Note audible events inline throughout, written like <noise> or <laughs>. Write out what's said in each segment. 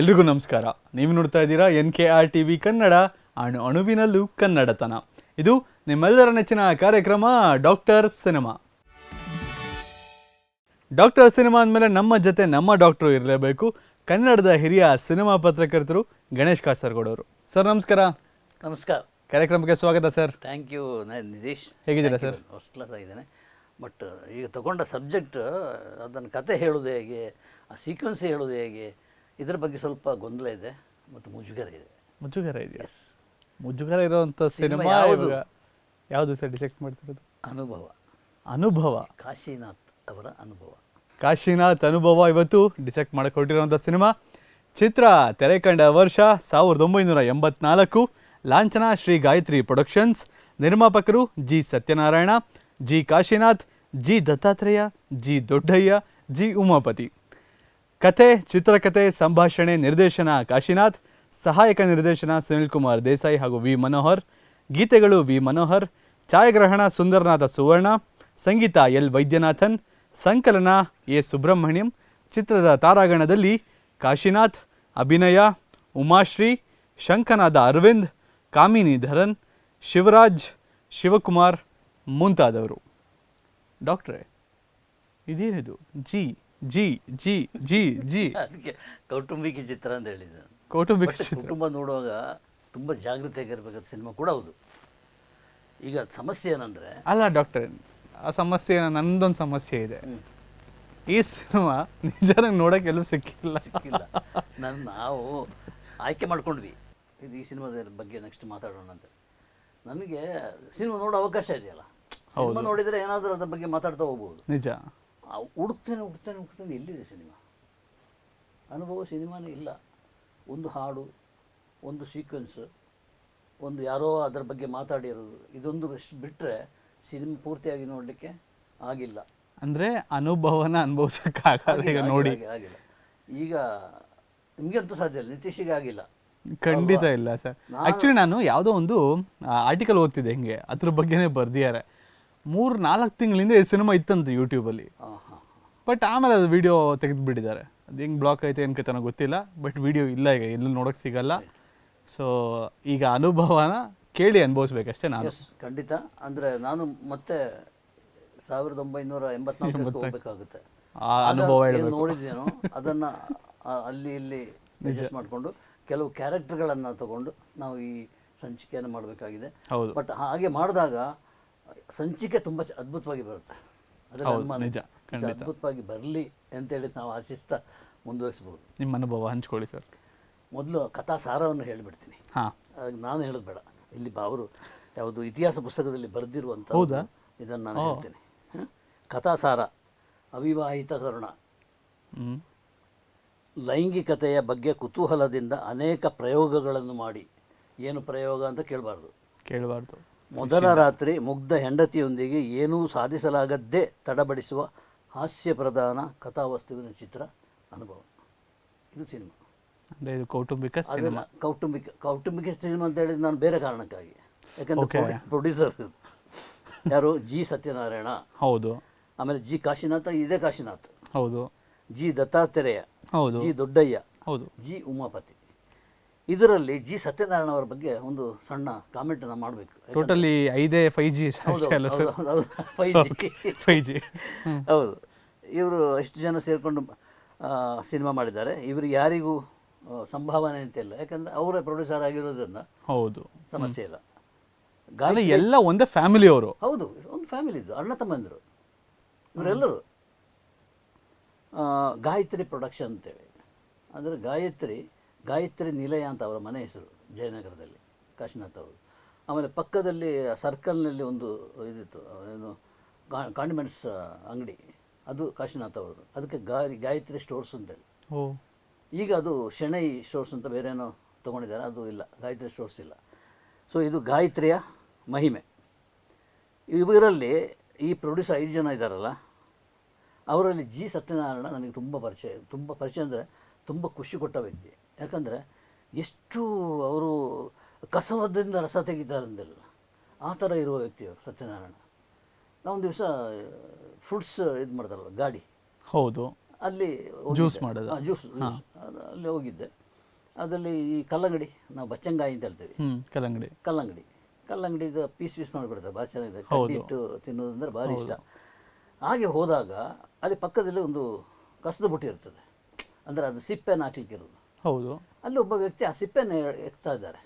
ಎಲ್ರಿಗೂ ನಮಸ್ಕಾರ. ನೀವು ನೋಡ್ತಾ ಇದ್ದೀರಾ N K R T V Kannada ಅಣು ಅಣುವಿನಲ್ಲೂ ಕನ್ನಡತನ. ಇದು ನಿಮ್ಮೆಲ್ಲರ ನೆಚ್ಚಿನ ಕಾರ್ಯಕ್ರಮ ಡಾಕ್ಟರ್ ಸಿನಿಮಾ. ಡಾಕ್ಟರ್ ಸಿನಿಮಾ ಅಂದಮೇಲೆ ನಮ್ಮ ಜೊತೆ ನಮ್ಮ ಡಾಕ್ಟ್ರು ಇರಲೇಬೇಕು. ಕನ್ನಡದ ಹಿರಿಯ ಸಿನಿಮಾ ಪತ್ರಕರ್ತರು ಗಣೇಶ್ ಕಾಸರಗೋಡವರು. ಸರ್ ನಮಸ್ಕಾರ. ನಮಸ್ಕಾರ. ಕಾರ್ಯಕ್ರಮಕ್ಕೆ ಸ್ವಾಗತ ಸರ್. Thank you Nitish. ಹೇಗಿದ್ದೀರಾ ಸರ್? ಫಸ್ಟ್ ಕ್ಲಾಸ್ ಆಗಿದ್ದೇನೆ. ಬಟ್ ಈಗ ತಗೊಂಡ ಸಬ್ಜೆಕ್ಟ್ ಅದನ್ನು ಕತೆ ಹೇಳೋದು ಹೇಗೆ ಆ ಸೀಕ್ವೆನ್ಸ್ ಹೇಳೋದು ಹೇಗೆ ಇದರ ಬಗ್ಗೆ ಸ್ವಲ್ಪ ಗೊಂದಲ ಇದೆ ಮತ್ತು ಮುಜುಗರ ಇದೆ. ಮುಜುಗರ ಇದೆಯಾ? ಎಸ್ ಮುಜುಗರ ಇರುವಂತ ಸಿನಿಮಾ ಯಾವುದು? ಯಾವುದು ಸರ್ ಡಿಸೆಕ್ಟ್ ಮಾಡ್ತಿರೋದು? ಅನುಭವ. ಅನುಭವ. ಕಾಶಿನಾಥ್ ಅವರ ಅನುಭವ. ಕಾಶಿನಾಥ್ ಅನುಭವ ಇವತ್ತು ಡಿಸೆಕ್ಟ್ ಮಾಡಕ್ಕೆ ಹೊರಟಿರುವಂಥ ಸಿನಿಮಾ. ಚಿತ್ರ ತೆರೆ ಕಂಡ ವರ್ಷ ಸಾವಿರದ ಒಂಬೈನೂರ ಎಂಬತ್ನಾಲ್ಕು. ಲಾಂಛನ ಶ್ರೀ ಗಾಯತ್ರಿ ಪ್ರೊಡಕ್ಷನ್ಸ್. ನಿರ್ಮಾಪಕರು G Satyanarayana G Kashinath G Dattatreya G Doddayya G Umapati. ಕತೆ ಚಿತ್ರಕಥೆ, ಸಂಭಾಷಣೆ, ನಿರ್ದೇಶನ, ಕಾಶಿನಾಥ್, ಸಹಾಯಕ ನಿರ್ದೇಶನ ಸುನಿಲ್ ಕುಮಾರ್ ದೇಸಾಯಿ ಹಾಗೂ ವಿ ಮನೋಹರ್, ಗೀತೆಗಳು ವಿ ಮನೋಹರ್, ಛಾಯಾಗ್ರಹಣ ಸುಂದರನಾಥ ಸುವರ್ಣ, ಸಂಗೀತ ಎಲ್ ವೈದ್ಯನಾಥನ್, ಸಂಕಲನ ಎ ಸುಬ್ರಹ್ಮಣ್ಯಂ, ಚಿತ್ರದ ತಾರಾಗಣದಲ್ಲಿ ಕಾಶಿನಾಥ್, ಅಭಿನಯ, ಉಮಾಶ್ರೀ, ಶಂಕನಾದ ಅರವಿಂದ್, ಕಾಮಿನಿ ಧರನ್, ಶಿವರಾಜ್, ಶಿವಕುಮಾರ್ ಮುಂತಾದವರು. ಡಾಕ್ಟ್ರೇ, ಇದೇನಿದು? G. G G G G. ಅದಕ್ಕೆ ಕೌಟುಂಬಿಕ ಚಿತ್ರ ಅಂತ ಹೇಳಿದ್ದು. ನಾನು. ಕೌಟುಂಬಿಕ ಚಿತ್ರ. ಕುಟುಂಬ ನೋಡುವಾಗ ತುಂಬ ಜಾಗೃತಿಯಾಗಿರ್ಬೇಕಾದ ಸಿನಿಮಾ ಕೂಡ ಹೌದು ಈಗ ಸಮಸ್ಯೆ ಏನಂದ್ರೆ ಅಲ್ಲ ಡಾಕ್ಟರ್ ಆ ಸಮಸ್ಯೆ ನಂದೊಂದು ಸಮಸ್ಯೆ ಇದೆ. ಈ ಸಿನಿಮಾ ನಿಜವಾಗಿ ನೋಡೋಕೆ ಎಲ್ಲೂ ಸಿಕ್ಕಿಲ್ಲ. ಸಿಕ್ಕಿಲ್ಲ. ನನ್ನ ನಾವು ಆಯ್ಕೆ ಮಾಡ್ಕೊಂಡ್ವಿ. ಇದು ಈ ಸಿನಿಮಾದ ಬಗ್ಗೆ ನೆಕ್ಸ್ಟ್ ಮಾತಾಡೋಣ ಅಂತ. ನನಗೆ ಸಿನಿಮಾ ನೋಡೋ ಅವಕಾಶ ಇದೆಯಲ್ಲ. ಸಿನಿಮಾ ನೋಡಿದರೆ ಏನಾದರೂ ಅದ್ರ ಬಗ್ಗೆ ಮಾತಾಡ್ತಾ ಹೋಗ್ಬೋದು. ನಿಜ. ಹುಡುಕ್ತೇನೆ ಹುಡ್ತಾನೆ ಹುಡ್ತಾನೆ ಎಲ್ಲಿದೆ ಸಿನಿಮಾ? ಅನುಭವ ಸಿನಿಮಾನೇ ಇಲ್ಲ. ಒಂದು ಹಾಡು ಒಂದು ಸೀಕ್ವೆನ್ಸ್ ಒಂದು ಯಾರೋ ಅದರ ಬಗ್ಗೆ ಮಾತಾಡಿರೋದು ಇದೊಂದು ಬಿಟ್ಟರೆ ಸಿನಿಮಾ ಪೂರ್ತಿಯಾಗಿ ನೋಡಲಿಕ್ಕೆ ಆಗಿಲ್ಲ. ಅಂದ್ರೆ ಅನುಭವನ ಅನುಭವಿಸೋಕ್ಕಾಗಲ್ಲ ಈಗ ನೋಡಿ. ಆಗಿಲ್ಲ. ಈಗ ನಿಮಗೆಂತ ಸಾಧ್ಯ ಇಲ್ಲ ನಿತೀಶಿಗೆ ಆಗಿಲ್ಲ. ಖಂಡಿತ ಇಲ್ಲ ಸರ್. ಆಕ್ಚುಲಿ ನಾನು ಯಾವುದೋ ಒಂದು ಆರ್ಟಿಕಲ್ ಓದ್ತಿದ್ದೆ ಹಿಂಗೆ ಅದ್ರ ಬಗ್ಗೆನೇ ಬರ್ದಿದ್ದಾರೆ. ಮೂರು ನಾಲ್ಕು ತಿಂಗಳಿಂದ ಈ ಸಿನಿಮಾ ಇತ್ತಂತೆ ಯೂಟ್ಯೂಬಲ್ಲಿ ಬಟ್ ಆಮೇಲೆ ಅದು ವಿಡಿಯೋ ತೆಗೆದು ಬಿಟ್ಟಿದ್ದಾರೆ ಅದು ಹೆಂಗೆ ಬ್ಲಾಕ್ ಐತೆ ಏನು ಕತೆ ಗೊತ್ತಿಲ್ಲ ಬಟ್ ವಿಡಿಯೋ ಇಲ್ಲ ಈಗ ಎಲ್ಲೂ ನೋಡೋಕೆ ಸಿಗಲ್ಲ. ಸೊ ಈಗ ಅನುಭವನ ಕೇಳಿ ಅನುಭವಿಸ್ಬೇಕಷ್ಟೇ ನಾನು. ಖಂಡಿತ. ಅಂದರೆ ನಾನು ಮತ್ತೆ ಸಾವಿರದ ಒಂಬೈನೂರ ಎಂಬತ್ನಾಲ್ಕು. ಹೋಗ್ಬೇಕಾಗುತ್ತೆ. ಆ ಅನುಭವ ನೋಡಿದ್ದೇನು ಅದನ್ನು ಅಲ್ಲಿ ಇಲ್ಲಿ ಅಡ್ಜಸ್ಟ್ ಮಾಡಿಕೊಂಡು ಕೆಲವು ಕ್ಯಾರೆಕ್ಟರ್ಗಳನ್ನು ತಗೊಂಡು ನಾವು ಈ ಸಂಚಿಕೆಯನ್ನು ಮಾಡಬೇಕಾಗಿದೆ. ಹೌದು. ಬಟ್ ಹಾಗೆ ಮಾಡಿದಾಗ ಸಂಚಿಕೆ ತುಂಬ ಅದ್ಭುತವಾಗಿ ಬರುತ್ತೆ. ಅದ್ರಲ್ಲಿ ಹೌದು, ಅನುಮಾನ ನಿಜ, ಇಲ್ಲ. ಇದು ಖಂಡಿತ. ಅದ್ಭುತವಾಗಿ ಬರಲಿ ಅಂತೇಳಿ ನಾವು ಆಶಿಸ್ತಾ ಮುಂದುವರಿಸ್ಬೋದು. ನಿಮ್ಮ ಅನುಭವ ಹಂಚ್ಕೊಳ್ಳಿ ಸರ್. ಮೊದಲು ಕಥಾ ಸಾರವನ್ನು ಹೇಳಿಬಿಡ್ತೀನಿ. ಹಾಂ. ನಾನು ಹೇಳೋದು ಬೇಡ. ಇಲ್ಲಿ ಬ- ಅವರು ಯಾವುದು ಇತಿಹಾಸ ಪುಸ್ತಕದಲ್ಲಿ ಬರೆದಿರುವಂಥ ಹೌದಾ? ಇದನ್ನು ನಾನು ಹೇಳ್ತೇನೆ. ಕಥಾ ಕಥಾಸಾರ ಅವಿವಾಹಿತ ತರುಣ. ಹ್ಞೂ ಲೈಂಗಿಕತೆಯ ಬಗ್ಗೆ ಕುತೂಹಲದಿಂದ ಅನೇಕ ಪ್ರಯೋಗಗಳನ್ನು ಮಾಡಿ. ಏನು ಪ್ರಯೋಗ ಅಂತ ಕೇಳಬಾರ್ದು. ಕೇಳಬಾರ್ದು. ಮೊದಲ ರಾತ್ರಿ ಮುಗ್ಧ ಹೆಂಡತಿಯೊಂದಿಗೆ ಏನೂ ಸಾಧಿಸಲಾಗದ್ದೇ ತಡಬಡಿಸುವ ಹಾಸ್ಯ ಪ್ರಧಾನ ಕಥಾವಸ್ತುವಿನ ಚಿತ್ರ ಅನುಭವ. ಇದು ಸಿನಿಮಾ. ಅಂದರೆ ಇದು ಕೌಟುಂಬಿಕ ಸಿನಿಮಾ. ಕೌಟುಂಬಿಕ ಕೌಟುಂಬಿಕ ಸಿನಿಮಾ ಅಂತ ಹೇಳಿದ್ರೆ ನಾನು ಬೇರೆ ಕಾರಣಕ್ಕಾಗಿ. ಯಾಕಂದ್ರೆ ಪ್ರೊಡ್ಯೂಸರ್ ಯಾರು? ಜಿ ಸತ್ಯನಾರಾಯಣ. ಹೌದು. ಆಮೇಲೆ ಜಿ ಕಾಶಿನಾಥ ಇದೇ ಕಾಶಿನಾಥ್. ಹೌದು. ಜಿ ದತ್ತಾತ್ರೇಯ ಹೌದು. ಜಿ ದೊಡ್ಡಯ್ಯ ಹೌದು. ಜಿ ಉಮಾಪತಿ. ಇದರಲ್ಲಿ ಜಿ ಸತ್ಯನಾರಾಯಣ ಅವರ ಬಗ್ಗೆ ಒಂದು ಸಣ್ಣ ಕಾಮೆಂಟ್ ನಾನು ಮಾಡಬೇಕು. ಟೋಟಲಿ ಐದೇ ಫೈ ಜಿ ಫೈ ಜಿ ಹೌದು <laughs> ಇವರು ಎಷ್ಟು ಜನ ಸೇರಿಕೊಂಡು ಸಿನಿಮಾ ಮಾಡಿದ್ದಾರೆ. ಇವರು ಯಾರಿಗೂ ಸಂಭಾವನೆ ಅಂತ ಇಲ್ಲ. ಯಾಕಂದ್ರೆ ಅವರೇ ಪ್ರೊಡ್ಯೂಸರ್ ಆಗಿರೋದ್ರಿಂದ ಹೌದು. ಸಮಸ್ಯೆ ಇಲ್ಲ. ಗಾಳಿ ಎಲ್ಲ ಒಂದೇ ಫ್ಯಾಮಿಲಿ ಅವರು. ಹೌದು ಒಂದು ಫ್ಯಾಮಿಲಿ ಇದ್ದು ಅಣ್ಣ ತಮ್ಮಂದರು. ಇವರೆಲ್ಲರೂ. ಆ, ಗಾಯತ್ರಿ ಪ್ರೊಡಕ್ಷನ್ ಅಂತೇಳಿ. ಅಂದರೆ ಗಾಯತ್ರಿ ಗಾಯತ್ರಿ ನಿಲಯ ಅಂತ ಅವರ ಮನೆ ಹೆಸರು ಜಯನಗರದಲ್ಲಿ ಕಾಶಿನಾಥ್ ಅವರು. ಆಮೇಲೆ ಪಕ್ಕದಲ್ಲಿ ಸರ್ಕಲ್ನಲ್ಲಿ ಒಂದು ಇದಿತ್ತು ಏನು ಕಾಂಡಿಮೆಂಟ್ಸ್ ಅಂಗಡಿ ಅದು ಕಾಶಿನಾಥ್ ಅವರು. ಅದಕ್ಕೆ ಗಾಯ ಗಾಯತ್ರಿ ಸ್ಟೋರ್ಸ್ ಅಂತೇಳಿ. ಓ. ಈಗ ಅದು ಶೆಣೈ ಸ್ಟೋರ್ಸ್ ಅಂತ ಬೇರೆ ಏನೋ ತೊಗೊಂಡಿದ್ದಾರೆ ಅದು ಇಲ್ಲ ಗಾಯತ್ರಿ ಸ್ಟೋರ್ಸ್ ಇಲ್ಲ. ಸೊ ಇದು ಗಾಯತ್ರಿಯ ಮಹಿಮೆ. ಇವರಲ್ಲಿ ಈ ಪ್ರೊಡ್ಯೂಸರ್ ಐದು ಜನ ಇದ್ದಾರಲ್ಲ ಅವರಲ್ಲಿ ಜಿ ಸತ್ಯನಾರಾಯಣ ನನಗೆ ತುಂಬ ಪರಿಚಯ ತುಂಬ ಪರಿಚಯ ಅಂದರೆ ತುಂಬ ಖುಷಿ ಕೊಟ್ಟ ವ್ಯಕ್ತಿ. ಯಾಕಂದರೆ ಎಷ್ಟು ಅವರು ಕಸವದಿಂದ ರಸ ತೆಗಿತಾರೆ ಅಂದಿಲ್ಲ ಆ ಥರ ಇರುವ ವ್ಯಕ್ತಿ ಅವರು ಸತ್ಯನಾರಾಯಣ. ನಾವು ಒಂದು ದಿವಸ ಫ್ರೂಟ್ಸ್ ಇದು ಮಾಡ್ತಾರಲ್ಲ ಗಾಡಿ. ಹೌದು. ಅಲ್ಲಿ ಜ್ಯೂಸ್ ಮಾಡೋದು. ಜ್ಯೂಸ್ ಅಲ್ಲಿ ಹೋಗಿದ್ದೆ. ಅದರಲ್ಲಿ ಈ ಕಲ್ಲಂಗಡಿ ನಾವು ಬಚ್ಚಂಗಾಯಿ ಅಂತ ಹೇಳ್ತೀವಿ. ಕಲ್ಲಂಗಡಿ. ಕಲ್ಲಂಗಡಿ. ಕಲ್ಲಂಗಡಿದು ಪೀಸ್ ಪೀಸ್ ಮಾಡಿಬಿಡ್ತಾರೆ ಭಾಳ ಚೆನ್ನಾಗಿದೆ. ಇಟ್ಟು ತಿನ್ನೋದಂದ್ರೆ ಭಾರಿ ಇಷ್ಟ. ಹಾಗೆ ಹೋದಾಗ ಅಲ್ಲಿ ಪಕ್ಕದಲ್ಲಿ ಒಂದು ಕಸದ ಬುಟ್ಟಿ ಇರ್ತದೆ. ಅಂದರೆ ಅದು ಸಿಪ್ಪೆನ ಹಾಕ್ಲಿಕ್ಕೆ ಇರೋದು ಹೌದು. ಅಲ್ಲಿ ಒಬ್ಬ ವ್ಯಕ್ತಿ ಆ ಸಿಪ್ಪೆನ ಎತ್ತಾ ಇದ್ದಾರೆ.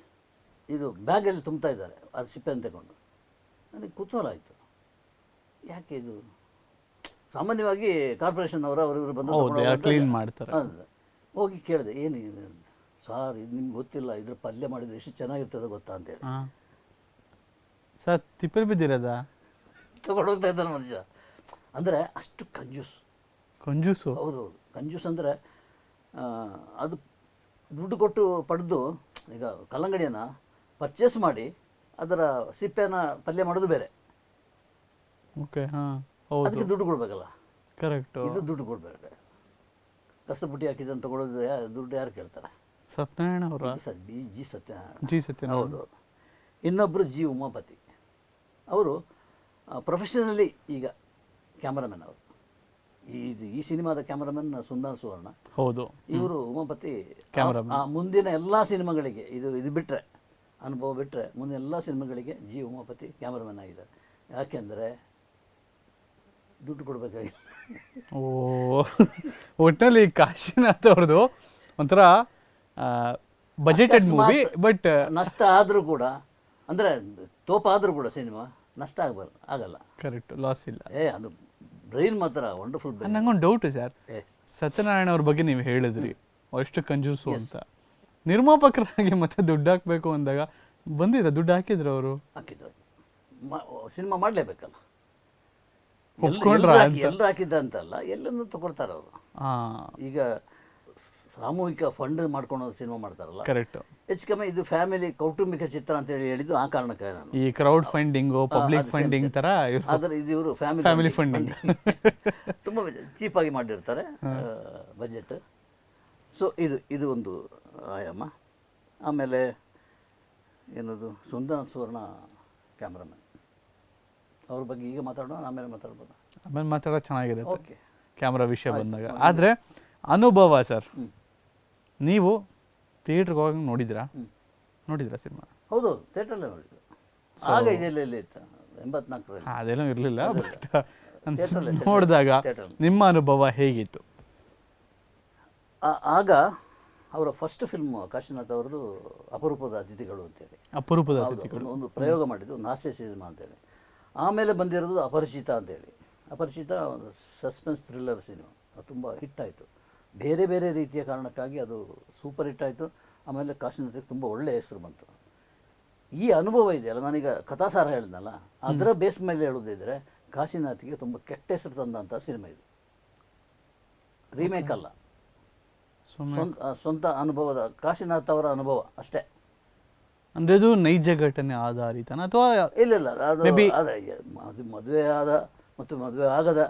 ಇದು ಬ್ಯಾಗಲ್ಲಿ ತುಂಬ್ತಾ ಇದ್ದಾರೆ ಅದು ಸಿಪ್ಪೆನ ತಗೊಂಡು. ನನಗೆ ಕುತೂಹಲ ಆಯಿತು. ಯಾಕೆ ಇದು? ಸಾಮಾನ್ಯವಾಗಿ ಕಾರ್ಪೊರೇಷನ್ ಅವರು ಅವರು ಬಂದು clean ಮಾಡ್ತಾರೆ. ಹೋಗಿ ಕೇಳಿದೆ ಏನು ಇದು? ಸಾರ್ ಇದು ನಿಮ್ಗೆ ಗೊತ್ತಿಲ್ಲ ಇದ್ರ ಪಲ್ಯ ಮಾಡಿದ್ರೆ ಎಷ್ಟು ಚೆನ್ನಾಗಿರ್ತದೆ ಗೊತ್ತಾ ಅಂತೇಳಿ. ಸರ್ ತಿಪ್ಪೆ ಬಿದ್ದಿರದ? ತೊಗೊಂಡು ಇದ್ದಾನೆ ಮನುಷ್ಯ. ಅಂದರೆ ಅಷ್ಟು ಕಂಜೂಸ್. ಕಂಜೂಸು? ಹೌದು ಹೌದು. ಕಂಜೂಸ್ ಅಂದರೆ ಅದು ದುಡ್ಡು ಕೊಟ್ಟು ಪಡೆದು ಈಗ ಕಲ್ಲಂಗಡಿಯನ್ನು ಪರ್ಚೇಸ್ ಮಾಡಿ ಅದರ ಸಿಪ್ಪೆನ ಪಲ್ಯ ಮಾಡೋದು ಬೇರೆ. ಓಕೆ ಹಾ ಅದಕ್ಕೆ ದುಡ್ಡು ಕೊಡಬೇಕಲ್ಲ? ಕರೆಕ್ಟ್ ಇದು ದುಡ್ಡು ಕೊಡಬೇಕು ಕಸ ಬುಟ್ಟಿ ಹಾಕಿದ್ದನ್ನು ತಗೊಳ್ಳೋದು ದುಡ್ಡು ಯಾರು ಕೇಳ್ತಾರೆ? ಸತ್ಯನಾರಾಯಣ ಅವರ? ಜಿ ಸತ್ಯನಾರಾಯಣ. ಜಿ ಸತ್ಯನಾರಾಯಣ. ಹೌದು. ಇನ್ನೊಬ್ಬರು ಜಿ ಉಮಾಪತಿ. ಅವರು ಪ್ರೊಫೆಷನಲಿ ಈಗ ಕ್ಯಾಮರಾಮನ್ ಅವರು. ಇದು ಈ ಸಿನಿಮಾದ ಕ್ಯಾಮರಾಮನ್ ಸುಂದರ್ ಸುವರ್ಣ. ಹೌದು. ಇವರು ಉಮಾಪತಿ. ಆ ಮುಂದಿನ ಎಲ್ಲ ಸಿನಿಮಾಗಳಿಗೆ ಇದು ಇದು ಬಿಟ್ಟರೆ ಅನುಭವ ಬಿಟ್ಟರೆ ಮುಂದಿನ ಎಲ್ಲ ಸಿನಿಮಾಗಳಿಗೆ ಜಿ ಉಮಾಪತಿ ಕ್ಯಾಮರಾಮನ್ ಆಗಿದ್ದಾರೆ. ಯಾಕೆಂದರೆ ದುಡ್ಡು ಕೊಡಬೇಕಾಗಿಲ್ಲ. ಓ ಒಟ್ಟಿನಲ್ಲಿ ಕಾಶಿನಾಥ್ ಅವ್ರದ್ದು ಒಂಥರ ಬಜೆಟೆಡ್ ಮೂವಿ ಬಟ್ ನಷ್ಟ ಆದರೂ ಕೂಡ ಅಂದರೆ ಆದ್ರೂ ಕೂಡ ಸಿನಿಮಾ ನಷ್ಟ ಆಗಬಾರ್ದು ಆಗಲ್ಲ. ಕರೆಕ್ಟ್ ಲಾಸ್ ಇಲ್ಲ. ಏ ಅದು ಬ್ರೈನ್ ಮಾತ್ರ ವಂಡರ್ಫುಲ್ ಬ್ರೈನ್ ನಂಗೊಂದು ಡೌಟ್ ಸರ್ ಸತ್ಯನಾರಾಯಣ ಅವ್ರ ಬಗ್ಗೆ ನೀವು ಹೇಳಿದ್ರಿ. ಅಷ್ಟು ಕಂಜೂಸು ಅಂತ. ನಿರ್ಮಾಪಕರಾಗಿ ಮತ್ತೆ ದುಡ್ಡು ಹಾಕಬೇಕು ಅಂದಾಗ ಬಂದಿರ ದುಡ್ಡು ಹಾಕಿದ್ರು ಅವರು? ಹಾಕಿದ್ರು. ಸಿನಿಮಾ ಮಾಡಲೇಬೇಕಲ್ಲ? ಎಲ್ಲರೂ ಹಾಕಿದ್ದ ಅಂತಲ್ಲ ಎಲ್ಲೂ ತಗೊಳ್ತಾರೆ ಅವರು. ಈಗ ಸಾಮೂಹಿಕ ಫಂಡ್ ಮಾಡ್ಕೊಂಡು ಸಿನಿಮಾ ಮಾಡ್ತಾರಲ್ಲ. ಕರೆಕ್ಟ್ ಹೆಚ್ಚು ಕಮ್ಮಿ ಇದು ಫ್ಯಾಮಿಲಿ ಕೌಟುಂಬಿಕ ಚಿತ್ರ ಅಂತ ಹೇಳಿ ಹೇಳಿದ್ದು ಆ ಕಾರಣಕ್ಕೆ ನಾನು. ಈ ಕ್ರೌಡ್ ಫಂಡಿಂಗ್ ಪಬ್ಲಿಕ್ ಫಂಡಿಂಗ್ ತರ ಆದರೆ ಇದು ಇವರು ಫ್ಯಾಮಿಲಿ ಫಂಡಿಂಗ್ ತುಂಬಾ ಚೀಪಾಗಿ ಮಾಡಿರ್ತಾರೆ ಬಜೆಟ್ ಸೊ ಇದು ಇದು ಒಂದು ಆಯಾಮ. ಆಮೇಲೆ ಏನದು ಸುಂದರ ಸುವರ್ಣ ಕ್ಯಾಮ್ರಾಮನ್ ಅವ್ರ ಬಗ್ಗೆ ಈಗ ಮಾತಾಡೋಣ ಆಮೇಲೆ ಮಾತಾಡ್ಬೋದು. ಆಮೇಲೆ ಮಾತಾಡೋದು ಚೆನ್ನಾಗಿದೆ. ಓಕೆ ಕ್ಯಾಮ್ರಾ ವಿಷಯ ಬಂದಾಗ. ಆದ್ರೆ ಅನುಭವ ಸರ್. ನೀವು ಥಿಯೇಟ್ರಿಗೆ ಹೋಗಿ ನೋಡಿದ್ರಾ ನೋಡಿದ್ರಾ ಸಿನಿಮಾ? ಹೌದು ಥಿಯೇಟ್ರಲ್ಲೇ ನೋಡಿದ್ರು ಆಗ ಇದೆಲ್ಲ ಇಲ್ಲಿ ಇತ್ತು ಎಂಬತ್ನಾಲ್ಕರಲ್ಲಿ. ಅದೇನೋ ಇರಲಿಲ್ಲ ಬಟ್ ನೋಡಿದಾಗ ನಿಮ್ಮ ಅನುಭವ ಹೇಗಿತ್ತು? ಆ- ಆಗ ಅವರ ಫಸ್ಟ್ ಫಿಲ್ಮ್ ಕಾಶಿನಾಥ್ ಅವರದು ಅಪರೂಪದ ಅತಿಥಿಗಳು ಅಂತೇಳಿ. ಅಪರೂಪದ ಅತಿಥಿಗಳು. ಒಂದು- ಪ್ರಯೋಗ ಮಾಡಿದ್ದು ಒಂದು ಹಾಸ್ಯ ಸಿನಿಮಾ ಅಂತೇಳಿ. ಆಮೇಲೆ ಬಂದಿರೋದು ಅಪರಿಚಿತ ಅಂತೇಳಿ. ಅಪರಿಚಿತ ಒಂದು ಸಸ್ಪೆನ್ಸ್ ಥ್ರಿಲ್ಲರ್ ಸಿನಿಮಾ ಅದು ತುಂಬ ಹಿಟ್ ಆಯಿತು. ಬೇರೆ ಬೇರೆ ರೀತಿಯ ಕಾರಣಕ್ಕಾಗಿ ಅದು ಸೂಪರ್ ಹಿಟ್ ಆಯಿತು. ಆಮೇಲೆ ಕಾಶಿನಾಥ್ಗೆ ತುಂಬ ಒಳ್ಳೆಯ ಹೆಸರು ಬಂತು. ಈ ಅನುಭವ ಇದೆಯಲ್ಲ ನಾನೀಗ ಕಥಾಸಾರ ಹೇಳಿದ್ನಲ್ಲ ಅದರ ಬೇಸ್ ಮೇಲೆ ಹೇಳೋದಿದ್ರೆ ಕಾಶಿನಾಥಿಗೆ ತುಂಬ ಕೆಟ್ಟ ಹೆಸರು ತಂದಂಥ ಸಿನಿಮಾ ಇದು. ರೀಮೇಕ್ ಅಲ್ಲ. ಸ್ವಂತ ಸ್ವಂತ ಅನುಭವದ ಕಾಶಿನಾಥ್ ಅವರ ಅನುಭವ ಅಷ್ಟೇ. ಅಂದ್ರೆ ಅದು ನೈಜ ಘಟನೆ ಆಧಾರಿತನ ಅಥವಾ ಇಲ್ಲ ಇಲ್ಲ ಅದು ಮದುವೆ ಆದ ಮತ್ತು ಮದುವೆ ಆಗದ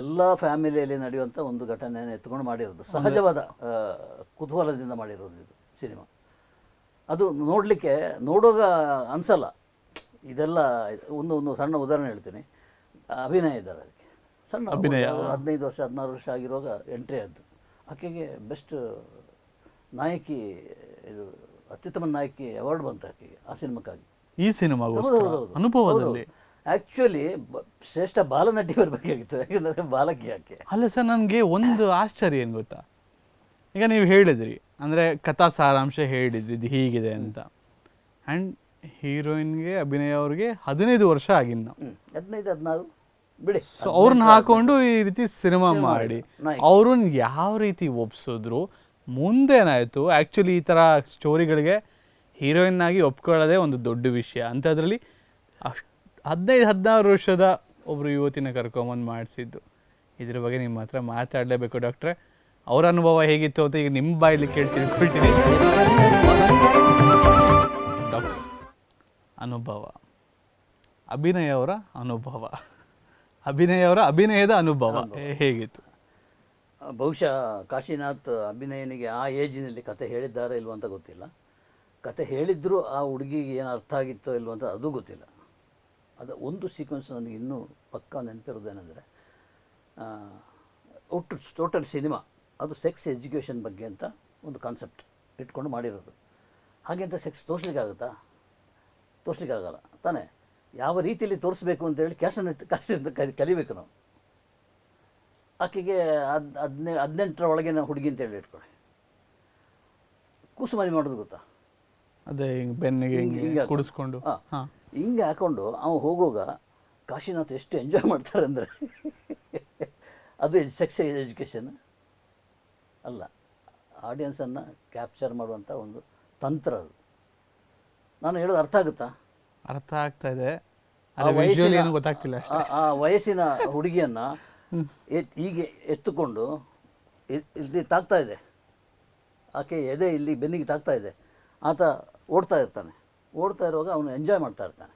ಎಲ್ಲ ಫ್ಯಾಮಿಲಿಯಲ್ಲಿ ನಡೆಯುವಂಥ ಒಂದು ಘಟನೆಯನ್ನು ಎತ್ಕೊಂಡು ಮಾಡಿರೋದು ಸಹಜವಾದ ಕುತೂಹಲದಿಂದ ಮಾಡಿರೋದು ಇದು ಸಿನಿಮಾ. ಅದು ನೋಡಲಿಕ್ಕೆ ನೋಡುವಾಗ ಅನ್ಸಲ್ಲ. ಇದೆಲ್ಲ ಒಂದು ಒಂದು ಸಣ್ಣ ಉದಾಹರಣೆ ಹೇಳ್ತೀನಿ. ಅಭಿನಯ ಇದ್ದಾರೆ ಅದಕ್ಕೆ. ಸಣ್ಣ ಅಭಿನಯ. ಹದಿನೈದು ವರ್ಷ ಹದಿನಾರು ವರ್ಷ ಆಗಿರುವಾಗ ಎಂಟ್ರಿ ಆದ್ದು ಆಕೆಗೆ ಬೆಸ್ಟ್ ನಾಯಕಿ ಇದು ಅತ್ಯುತ್ತಮ ನಾಯಕಿ ಅವಾರ್ಡ್ ಬಂತು ಆಕೆಗೆ ಆ ಸಿನಿಮಾಕ್ಕಾಗಿ. ಈ ಸಿನಿಮಾ ಅನುಭವದಲ್ಲಿ? ಆ್ಯಕ್ಚುಲಿ ಶ್ರೇಷ್ಠ ಬಾಲನಟಿ ಬರಬೇಕಾಗಿತ್ತು ಯಾಕಂದರೆ ಬಾಲಕಿ ಯಾಕೆ? ಅಲ್ಲ ಸರ್ ನನಗೆ ಒಂದು ಆಶ್ಚರ್ಯ ಏನು ಗೊತ್ತಾ? ಈಗ ನೀವು ಹೇಳಿದ್ರಿ ಅಂದರೆ ಕಥಾ ಸಾರಾಂಶ ಹೇಳಿದ್ರಿ ಇದು ಹೀಗಿದೆ ಅಂತ. ಆ್ಯಂಡ್ ಹೀರೋಯಿನ್ಗೆ ಅಭಿನಯ ಅವ್ರಿಗೆ ಹದಿನೈದು ವರ್ಷ ಆಗಿನ್ನು. ಹ್ಮ್. ಹದಿನೈದು ಹದಿನಾರು? ಬಿಡಿ. ಸೊ ಅವ್ರನ್ನ ಹಾಕೊಂಡು ಈ ರೀತಿ ಸಿನಿಮಾ ಮಾಡಿ. ಅವ್ರನ್ನ ಯಾವ ರೀತಿ ಒಪ್ಸಿದ್ರು ಮುಂದೇನಾಯಿತು ಆ್ಯಕ್ಚುಲಿ ಈ ಥರ ಸ್ಟೋರಿಗಳಿಗೆ ಹೀರೋಯಿನ್ ಆಗಿ ಒಪ್ಕೊಳ್ಳೋದೇ ಒಂದು ದೊಡ್ಡ ವಿಷಯ. ಅಂಥದ್ರಲ್ಲಿ ಅಷ್ಟು ಹದಿನೈದು ಹದಿನಾರು ವರ್ಷದ ಒಬ್ಬರು ಯುವತಿನ ಕರ್ಕೊಂಬಂದು ಮಾಡಿಸಿದ್ದು. ಇದ್ರ ಬಗ್ಗೆ ನಿಮ್ಮ ಹತ್ರ ಮಾತಾಡಲೇಬೇಕು ಡಾಕ್ಟ್ರೆ. ಅವರ ಅನುಭವ ಹೇಗಿತ್ತು ಅಂತ ಈಗ ನಿಮ್ಮ ಬಾಯಲ್ಲಿ ಕೇಳಿ ತಿಳ್ಕೊಳ್ತೀನಿ. ಡಾಕ್ಟರ್ ಅನುಭವ. ಅಭಿನಯ ಅವರ ಅನುಭವ. ಅಭಿನಯ ಅವರ ಅಭಿನಯದ ಅನುಭವ. ಹೇಗಿತ್ತು? ಬಹುಶಃ ಕಾಶಿನಾಥ್ ಅಭಿನಯನಿಗೆ ಆ ಏಜಿನಲ್ಲಿ ಕತೆ ಹೇಳಿದ್ದಾರೆ ಇಲ್ವಂತ ಅಂತ ಗೊತ್ತಿಲ್ಲ. ಕತೆ ಹೇಳಿದ್ರು ಆ ಹುಡುಗಿಗೆ ಏನು ಅರ್ಥ ಆಗಿತ್ತೋ ಇಲ್ವಂತ ಅಂತ ಅದು ಗೊತ್ತಿಲ್ಲ. ಅದು ಒಂದು ಸೀಕ್ವೆನ್ಸ್ ನನಗೆ ಇನ್ನೂ ಪಕ್ಕಾ ನೆನಪಿರೋದೇನೆಂದರೆ ಒಟ್ಟು ಟೋಟಲ್ ಸಿನಿಮಾ ಅದು ಸೆಕ್ಸ್ ಎಜುಕೇಷನ್ ಬಗ್ಗೆ ಅಂತ ಒಂದು ಕಾನ್ಸೆಪ್ಟ್ ಇಟ್ಕೊಂಡು ಮಾಡಿರೋದು. ಹಾಗೆ ಅಂತ ಸೆಕ್ಸ್ ತೋರಿಸ್ಲಿಕ್ಕಾಗುತ್ತಾ? ತೋರಿಸ್ಲಿಕ್ಕಾಗಲ್ಲ. ತಾನೇ ಯಾವ ರೀತಿಯಲ್ಲಿ ತೋರಿಸ್ಬೇಕು ಅಂತೇಳಿ ಕ್ಯಾಸನ್ ಕಾಸಿಂದ ಕಲಿ ಕಲಿಬೇಕು ನಾವು. ಆಕೆಗೆ ಹದ್ ಹದಿನೇ ಹದಿನೆಂಟರ ಒಳಗಿನ ಹುಡುಗಿ ಅಂತೇಳಿ ಇಟ್ಕೊಳ್ಳಿ. ಕೂಸು ಮನೆ ಮಾಡೋದು ಗೊತ್ತಾ? ಅದೇ ಹಿಂಗೆ ಬೆನ್ನಿಗೆ ಹಿಂಗೆ-. ಕುಡಿಸ್ಕೊಂಡು. ಹಾ. ಹಿಂಗೆ ಹಾಕೊಂಡು ಅವ ಹೋಗುವಾಗ ಕಾಶಿನಾಥ್ ಎಷ್ಟು ಎಂಜಾಯ್ ಮಾಡ್ತಾರೆ ಅಂದರೆ? ಅದು ಸೆಕ್ಸ್ ಎಜುಕೇಷನ್ ಅಲ್ಲ ಆಡಿಯನ್ಸನ್ನು ಕ್ಯಾಪ್ಚರ್ ಮಾಡುವಂಥ ಒಂದು ತಂತ್ರ ಅದು. ನಾನು ಹೇಳೋದು ಅರ್ಥ ಆಗುತ್ತಾ? ಅರ್ಥ ಆಗ್ತಾ ಇದೆ. ಗೊತ್ತಾಗ್ತಿಲ್ಲ ಆ ವಯಸ್ಸಿನ ಹುಡುಗಿಯನ್ನ ಹೀಗೆ ಎತ್ತುಕೊಂಡು ಇಲ್ಲಿ ತಾಗ್ತಾ ಇದೆ. ಆಕೆ ಎದೆ ಇಲ್ಲಿ ಬೆನ್ನಿಗೆ ತಾಗ್ತಾ ಇದೆ. ಆತ ಓಡ್ತಾ ಇರ್ತಾನೆ. ಓಡ್ತಾ ಇರುವಾಗ ಅವನು ಎಂಜಾಯ್ ಮಾಡ್ತಾ ಇರ್ತಾನೆ.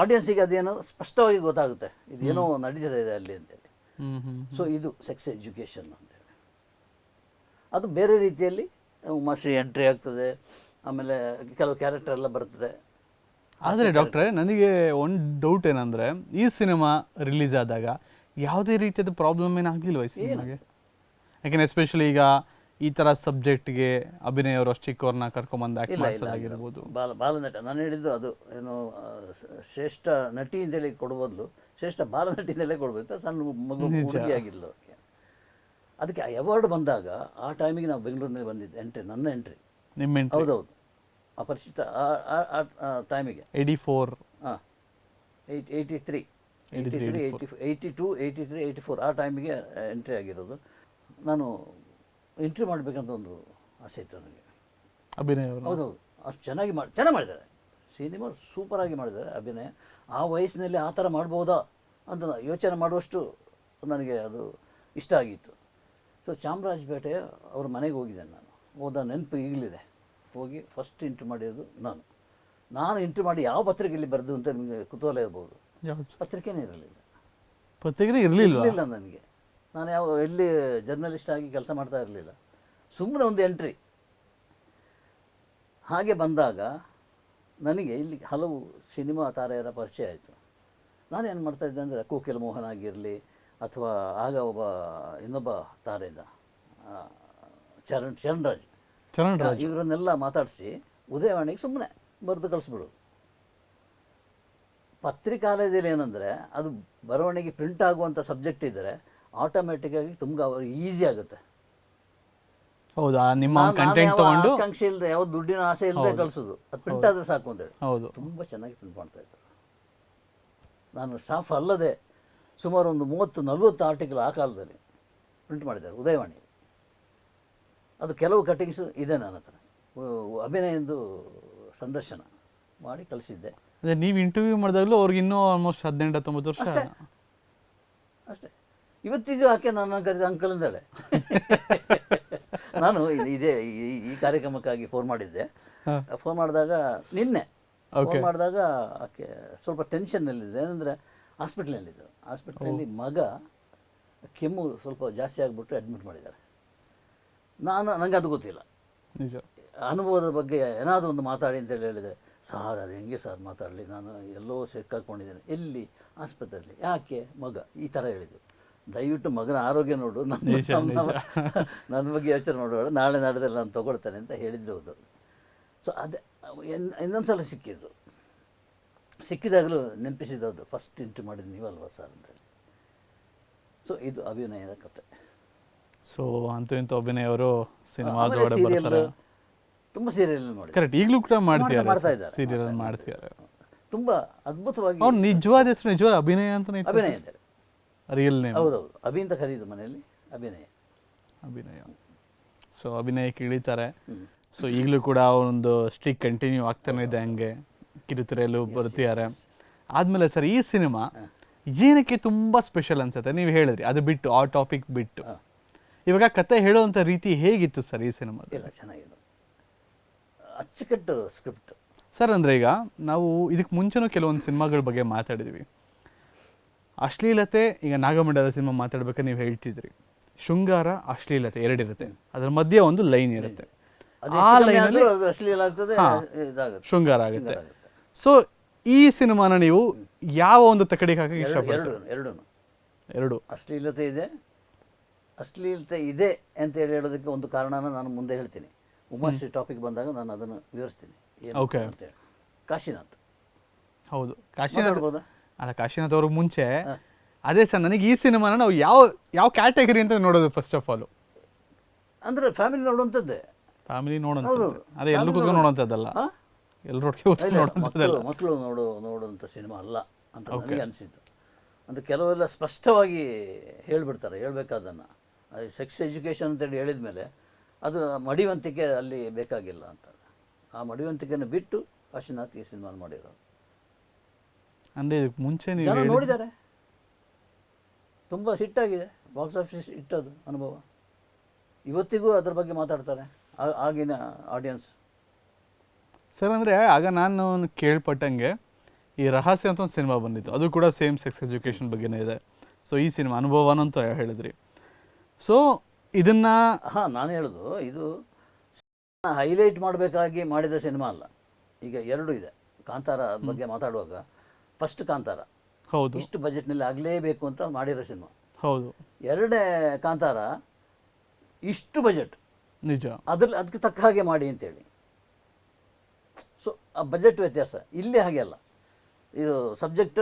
ಆಡಿಯನ್ಸಿಗೆ ಅದೇನೋ ಸ್ಪಷ್ಟವಾಗಿ ಗೊತ್ತಾಗುತ್ತೆ. ಇದೇನೋ ನಡೀತಾ ಇದೆ ಅಲ್ಲಿ ಅಂತೇಳಿ. ಸೊ ಇದು ಸೆಕ್ಸ್ ಎಜುಕೇಷನ್ ಅಂತೇಳಿ. ಅದು ಬೇರೆ ರೀತಿಯಲ್ಲಿ ಉಮಾಶ್ರೀ ಎಂಟ್ರಿ ಆಗ್ತದೆ. ಆಮೇಲೆ ಕೆಲವು ಕ್ಯಾರೆಕ್ಟರ್ ಎಲ್ಲ ಬರ್ತದೆ. ಆದರೆ ಡಾಕ್ಟ್ರೆ ನನಗೆ ಒಂದು ಡೌಟ್ ಏನಂದ್ರೆ ಈ ಸಿನಿಮಾ ರಿಲೀಸ್ ಆದಾಗ ಯಾವುದೇ ರೀತಿಯದ ಪ್ರಾಬ್ಲಮ್ ಏನಾಗಲಿಲ್ವ ಈ ಸಿನಿಮಾಗೆ ಯಾಕೆಂದರೆ ಎಸ್ಪೆಷಲಿ ಈಗ ಈ ತರ ಸಬ್ಜೆಕ್ಟ್ಗೆ ಅಭಿನಯ್ ಅವರು ಅಷ್ಟಿಕೋರ್ನ ಕರ್ಕೊಂಬಂದು ಆಕ್ಟ್ ಇಲ್ಲ ಇಲ್ಲ ಮಾಡಿಸೋದಾಗಿರ್ಬೋದು. ಬಾಲ ಬಾಲನಟ ನಾನು ಹೇಳಿದ್ದು ಅದು ಏನು ಆ, ಶ್ರೇಷ್ಠ ನಟಿ ಅಂತೇಳಿ ಕೊಡ್ಬೋದ್ಲು ಶ್ರೇಷ್ಠ ಬಾಲನಟಿಯಿಂದಲೇ ಕೊಡ್ಬೇಕು ಸಣ್ಣ ಮಗು ಹುಡುಗಿ ಆಗಿಲ್ಲ ಅವಕ್ಕೆ. ಅದಕ್ಕೆ ಅವಾರ್ಡ್ ಬಂದಾಗ ಆ ಟೈಮಿಗೆ ನಾವು ಬೆಂಗಳೂರಿನಲ್ಲಿ ಬಂದಿದ್ದೆ ಎಂಟ್ರಿ ನನ್ನ ಎಂಟ್ರಿ ನಿಮ್ಮ ಎಂಟ್ರಿ ಹೌದೌದು. ಅಪರಿಚಿತ ಆ- ಆ- ಆ ಟೈಮಿಗೆ ಏಯ್ಟಿ ಫೋರ್ ಹಾಂ. Eight eighty three eighty three eighty eighty two eighty three eighty four ಆ ಟೈಮಿಗೆ ಎಂಟ್ರಿ ಆಗಿರೋದು. ನಾನು ಎಂಟ್ರಿ ಮಾಡಬೇಕಂತ ಒಂದು ಆಸೆ ಇತ್ತು ನನಗೆ. ಅಭಿನಯ ಹೌದು ಹೌದೌದು ಅಷ್ಟು ಚೆನ್ನಾಗಿ ಮಾಡಿ ಚೆನ್ನಾಗಿ ಮಾಡಿದ್ದಾರೆ. ಸಿನಿಮಾ ಸೂಪರಾಗಿ ಮಾಡಿದ್ದಾರೆ ಅಭಿನಯ. ಆ ವಯಸ್ಸಿನಲ್ಲಿ ಆ ಥರ ಮಾಡ್ಬೋದಾ ಅಂತ ಯೋಚನೆ ಮಾಡುವಷ್ಟು ನನಗೆ ಅದು ಇಷ್ಟ ಆಗಿತ್ತು. ಸೊ ಚಾಮರಾಜಪೇಟೆಯ ಅವ್ರ ಮನೆಗೆ ಹೋಗಿದ್ದೇನೆ ನಾನು. ಹೋದ ನೆನಪು ಈಗಲಿದೆ. ಹೋಗಿ ಫಸ್ಟ್ ಇಂಟ್ರಿ ಮಾಡಿರೋದು ನಾನು. ನಾನು ಎಂಟ್ರಿ ಮಾಡಿ ಯಾವ ಪತ್ರಿಕೆಯಲ್ಲಿ ಬರೆದು ಅಂತ ನಿಮಗೆ ಕುತೂಹಲ ಇರ್ಬೋದು. ಪತ್ರಿಕೆನೇ ಇರಲಿಲ್ಲ. ಪತ್ರಿಕೆ ಇರಲಿಲ್ವಾ? ಇರಲಿಲ್ಲ ನನಗೆ. ನಾನು ಯಾವ ಎಲ್ಲಿ ಜರ್ನಲಿಸ್ಟ್ ಆಗಿ ಕೆಲಸ ಮಾಡ್ತಾ ಇರಲಿಲ್ಲ. ಸುಮ್ಮನೆ ಒಂದು ಎಂಟ್ರಿ ಹಾಗೆ ಬಂದಾಗ ನನಗೆ ಇಲ್ಲಿ ಹಲವು ಸಿನಿಮಾ ತಾರೆಯರ ಪರಿಚಯ ಆಯಿತು. ನಾನು ಮಾಡ್ತಾ ಇದ್ದೆ ಅಂದರೆ ಕೋಕಿಲ ಮೋಹನ್ ಆಗಿರಲಿ ಅಥವಾ ಆಗ ಒಬ್ಬ ಇನ್ನೊಬ್ಬ ತಾರೆ ಇದ್ದ ಆ, ಚರಣ್ ಚರಣ್ ರಾಜ್ ಚರಣ್ ರಾಜ್ ಇವರನ್ನೆಲ್ಲ ಮಾತಾಡಿಸಿ ಉದಯವಾಣಿಗೆ ಸುಮ್ಮನೆ ಬರೆದು ಕಳಿಸ್ಬಿಡು. ಪತ್ರಿಕಾಲಯದಲ್ಲಿ ಏನಂದರೆ ಅದು ಬರವಣಿಗೆ ಪ್ರಿಂಟ್ ಆಗುವಂಥ ಸಬ್ಜೆಕ್ಟ್ ಇದ್ದರೆ ಆಟೋಮೆಟಿಕ್ಕಾಗಿ ತುಂಬ ಈಸಿ ಆಗುತ್ತೆ. ಹೌದಾ ನಿಮ್ಮ ಕಂಟೆಂಟ್ ತಗೊಂಡು ಆಕಾಂಕ್ಷೆ ಇಲ್ಲದೆ ಯಾವ ದುಡ್ಡಿನ ಆಸೆ ಇಲ್ಲದೆ ಕಳಿಸೋದು. ಅದು ಪ್ರಿಂಟ್ ಆದರೆ ಸಾಕು ಅಂತೇಳಿ ಹೌದು. ತುಂಬ ಚೆನ್ನಾಗಿ ಪ್ರಿಂಟ್ ಮಾಡ್ತಾ ಇತ್ತು ನಾನು ಸ್ಟಾಫ್ ಅಲ್ಲದೆ ಸುಮಾರು ಒಂದು ಮೂವತ್ತು ನಲವತ್ತು ಆರ್ಟಿಕಲ್ ಆ ಕಾಲದಲ್ಲಿ ಪ್ರಿಂಟ್ ಮಾಡಿದ್ದಾರೆ ಉದಯವಾಣಿ. ಅದು ಕೆಲವು ಕಟಿಂಗ್ಸ್ ಇದೆ ನನ್ನ ಹತ್ರ. ಅಭಿನಯಂದು ಸಂದರ್ಶನ ಮಾಡಿ ಕಳಿಸಿದ್ದೆ. ಅದೇ ನೀವು ಇಂಟರ್ವ್ಯೂ ಮಾಡಿದಾಗಲೂ ಅವ್ರಿಗೆ ಇನ್ನೂ ಆಲ್ಮೋಸ್ಟ್ ಹದಿನೆಂಟು ಹತ್ತೊಂಬತ್ತು ವರ್ಷ ಇವತ್ತಿಗೂ ಆಕೆ ನನ್ನ ಕರೆದ ಅಂಕಲ್ ಅಂದಾಳೆ. ನಾನು ಇದೇ ಈ- ಕಾರ್ಯಕ್ರಮಕ್ಕಾಗಿ ಫೋನ್ ಮಾಡಿದ್ದೆ. ಫೋನ್ ಮಾಡಿದಾಗ ನಿನ್ನೆ ಫೋನ್ ಮಾಡಿದಾಗ ಆಕೆ ಸ್ವಲ್ಪ ಟೆನ್ಷನ್ನಲ್ಲಿದ್ದೆ ಏನಂದರೆ ಹಾಸ್ಪಿಟ್ಲಲ್ಲಿದ್ದು ಹಾಸ್ಪಿಟ್ಲಲ್ಲಿ ಮಗ ಕೆಮ್ಮು ಸ್ವಲ್ಪ ಜಾಸ್ತಿ ಆಗಿಬಿಟ್ಟು ಅಡ್ಮಿಟ್ ಮಾಡಿದ್ದಾರೆ ನಾನು ನನಗೆ ಅದು ಗೊತ್ತಿಲ್ಲ. ನಿಜ. ಅನುಭವದ ಬಗ್ಗೆ ಏನಾದರೂ ಒಂದು ಮಾತಾಡಿ ಅಂತೇಳಿ ಹೇಳಿದೆ. ಸಾರ್ ಅದು ಹೆಂಗೆ ಸಾರ್ ಮಾತಾಡಲಿ? ನಾನು ಎಲ್ಲೋ ಸಿಕ್ಕಾಕೊಂಡಿದ್ದೇನೆ ಎಲ್ಲಿ? ಆಸ್ಪತ್ರೆಯಲ್ಲಿ ಯಾಕೆ? ಮಗ ಈ ಥರ ಹೇಳಿದ್ದು. ದಯವಿಟ್ಟು ಮಗನ ಆರೋಗ್ಯ ನೋಡು. ನನ್ನ ನನ್ನ ಬಗ್ಗೆ ಯೋಚನೆ ಮಾಡಬೇಡ ನಾಳೆ ನಾಡ್ದಲ್ಲಿ ನಾನು ತೊಗೊಳ್ತೇನೆ ಅಂತ ಹೇಳಿದ್ದು ಹೌದು ಸೊ ಅದೇ ಇನ್- ಇನ್ನೊಂದು ಸಲ ಸಿಕ್ಕಿದ್ದು. ಸಿಕ್ಕಿದಾಗಲೂ ನೆನಪಿಸಿದ್ದು ಫಸ್ಟ್ ಇಂಟ್ರಿ ಮಾಡಿದ್ದು ನೀವಲ್ವಾ ಸರ್ ಅಂತೇಳಿ ಸೊ ಇದು ಅಭಿನಯದ ಕತೆ. ಸೊ ಅಂತೂ ಇಂಥ ಅಭಿನಯ ಅವರು ಸಿನಿಮಾ ತುಂಬ ಸೀರಿಯಲ್ ಮಾಡಿ ಕರೆಕ್ಟ್ ಈಗಲೂ ಕೂಡ ಮಾಡ್ತಾ ಮಾಡ್ತಿದ್ದಾರೆ ಇದ್ದಾರೆ. ಸೀರಿಯಲ್ ಮಾಡ್ತಾ ಮಾಡ್ತಿದ್ದಾರೆ. ತುಂಬ ಅದ್ಭುತವಾಗಿ ಅವ್ರು ನಿಜವಾದ ಹೆಸರು ನಿಜವಾದ ಅಭಿನಯ ಅಂತ ಅಭಿನಯ ಅಂತಾರೆ. ರಿಯಲ್ ನೇಮ್ ಹೌದೌದು. ಅಭಿ ಅಂತ ಕರೀದು ಮನೆಯಲ್ಲಿ. ಅಭಿನಯ. ಅಭಿನಯ. ಸೊ ಅಭಿನಯಕ್ಕೆ ಇಳಿತಾರೆ. ಸೊ ಈಗಲೂ ಕೂಡ ಒಂದು ಸ್ಟ್ರೀಕ್ ಕಂಟಿನ್ಯೂ ಆಗ್ತಾನೆ ಇದೆ ಹಂಗೆ. ಕಿರುತೆರೆಯಲ್ಲೂ ಬರ್ತಿದ್ದಾರೆ. ಆದ್ಮೇಲೆ ಸರ್ ಈ ಸಿನಿಮಾ ಏನಕ್ಕೆ ತುಂಬಾ ಸ್ಪೆಷಲ್ ಅನ್ಸುತ್ತೆ? ನೀವು ಹೇಳಿದ್ರಿ ಅದು ಬಿಟ್ಟು ಆ ಟಾಪಿಕ್ ಬಿಟ್ಟು. ಇವಾಗ ಕತೆ ಹೇಳುವಂಥ ರೀತಿ ಹೇಗಿತ್ತು ಸರ್ ಈ ಸಿನಿಮಾ ಚೆನ್ನಾಗಿದೆ. ಅಚ್ಚುಕಟ್ಟು ಸ್ಕ್ರಿಪ್ಟ್ ಸರ್ ಅಂದ್ರೆ ಈಗ ನಾವು ಇದಕ್ಕೆ ಮುಂಚೆನೂ ಕೆಲವೊಂದು ಸಿನಿಮಾಗಳ ಬಗ್ಗೆ ಮಾತಾಡಿದ್ವಿ. ಅಶ್ಲೀಲತೆ ಈಗ ನಾಗಮಂಡಲ ಸಿನಿಮಾ ಮಾತಾಡ್ಬೇಕಾದ್ರೆ ನೀವು ಹೇಳ್ತಿದ್ರಿ. ಶೃಂಗಾರ ಅಶ್ಲೀಲತೆ ಎರಡಿರುತ್ತೆ. ಅದ್ರ ಮಧ್ಯೆ ಒಂದು ಲೈನ್ ಇರುತ್ತೆ. ಆ ಲೈನಲ್ಲಿ ಶೃಂಗಾರ ಆಗುತ್ತೆ. ಸೊ ಈ ಸಿನಿಮಾನ ನೀವು ಯಾವ ಒಂದು ತಕಡಿಗೆ ಹಾಕಿ ಎರಡು ಇಷ್ಟಪಡ್ತೀರಿ? ಎರಡು ಎರಡು. ಅಶ್ಲೀಲತೆ ಇದೆ. ಅಶ್ಲೀಲತೆ ಇದೆ ಅಂತ ಹೇಳಿ ಹೇಳೋದಕ್ಕೆ ಒಂದು ಕಾರಣನ ನಾನು ಮುಂದೆ ಹೇಳ್ತೀನಿ. ಉಮಾಶ್ರೀ ಟಾಪಿಕ್ ಬಂದಾಗ ನಾನು ಅದನ್ನು ವಿವರಿಸ್ತೀನಿ. ಓಕೆ ಕಾಶಿನಾಥ್. ಹೌದು. ಕಾಶಿನಾಥ್ ಅಲ್ಲ ಕಾಶಿನಾಥ್ ಅವ್ರಿಗೆ ಮುಂಚೆ ಅದೇ ಸರ್ ನನಗೆ ಈ ಸಿನಿಮಾನ ನಾವು ಯಾವ ಯಾವ ಕ್ಯಾಟಗರಿ ಅಂತ ನೋಡೋದು ಫಸ್ಟ್ ಆಫ್ ಆಲ್ ಅಂದ್ರೆ ಫ್ಯಾಮಿಲಿ ನೋಡುವಂಥದ್ದೇ ಫ್ಯಾಮಿಲಿ ನೋಡೋದು ನೋಡೋಂಥದ್ದು ಅದೇ ಎಲ್ಲರೂ ಕೂತ್ಕೊಂಡು ನೋಡೋ- ನೋಡೋಂಥದ್ದಲ್ಲ? ಎಲ್ಲರೂ ಒಟ್ಟಿಗೆ ಕೂತ್ಕೊಂಡು ನೋಡೋಂಥದ್ದಲ್ಲ ಮಕ್ಕಳು ನೋಡೋ ನೋಡುವಂಥ ಸಿನಿಮಾ ಅಲ್ಲ ಅಂತ ನನಗೆ ಅನಿಸಿದ್ದು. ಅಂದರೆ ಕೆಲವೆಲ್ಲ ಸ್ಪಷ್ಟವಾಗಿ ಹೇಳ್ಬಿಡ್ತಾರೆ ಹೇಳ್ಬೇಕಾದನ್ನು. ಸೆಕ್ಸ್ ಎಜುಕೇಷನ್ ಅಂತೇಳಿ ಹೇಳಿದ ಮೇಲೆ ಅದು ಮಡಿವಂತಿಕೆ ಅಲ್ಲಿ ಬೇಕಾಗಿಲ್ಲ ಅಂತ. ಆ ಮಡಿವಂತಿಕೆಯನ್ನು ಬಿಟ್ಟು ಕಾಶಿನಾಥ್ ಈ ಸಿನಿಮಾ ಮಾಡಿರೋದು. ಅಂದ್ರೆ ಇದಕ್ಕೆ ಮುಂಚೆ ನೀವು ಜನ ಹೇಳಿದ- ನೋಡಿದ್ದಾರೆ. ತುಂಬ ಹಿಟ್ ಆಗಿದೆ. ಬಾಕ್ಸ್ ಆಫೀಸ್ ಹಿಟ್ ಅದು ಅನುಭವ. ಇವತ್ತಿಗೂ ಅದ್ರ ಬಗ್ಗೆ ಮಾತಾಡ್ತಾರೆ ಆ- ಆಗಿನ ಆಡಿಯನ್ಸ್ ಸರ್ ಅಂದರೆ ಆಗ ನಾನು ಕೇಳ್ಪಟ್ಟಂಗೆ ಈ ರಹಸ್ಯ ಅಂತ ಒಂದು ಸಿನಿಮಾ ಬಂದಿತ್ತು. ಅದು ಕೂಡ ಸೇಮ್ ಸೆಕ್ಸ್ ಎಜುಕೇಷನ್ ಬಗ್ಗೆನೇ ಇದೆ. ಸೊ ಈ ಸಿನಿಮಾ ಅನುಭವನಂತ ಹೇಳಿದ್ರಿ. ಸೊ ಇದನ್ನ ಹಾಂ ನಾನು ಹೇಳೋದು ಇದು ಹೈಲೈಟ್ ಮಾಡಬೇಕಾಗಿ ಮಾಡಿದ ಸಿನಿಮಾ ಅಲ್ಲ. ಈಗ ಎರಡು ಇದೆ. ಕಾಂತಾರ ಬಗ್ಗೆ ಮಾತಾಡುವಾಗ ಫಸ್ಟ್ ಕಾಂತಾರ. ಹೌದು. ಇಷ್ಟು ಬಜೆಟ್ನಲ್ಲಿ ಆಗಲೇಬೇಕು ಅಂತ ಮಾಡಿರೋ ಸಿನಿಮಾ. ಹೌದು. ಎರಡನೇ ಕಾಂತಾರ ಇಷ್ಟು ಬಜೆಟ್ ನಿಜ. ಅದ್ರಲ್ಲಿ ಅದಕ್ಕೆ ತಕ್ಕ ಹಾಗೆ ಮಾಡಿ ಅಂತೇಳಿ. ಸೊ ಆ ಬಜೆಟ್ ವ್ಯತ್ಯಾಸ. ಇಲ್ಲಿ ಹಾಗೆ ಅಲ್ಲ. ಇದು ಸಬ್ಜೆಕ್ಟ್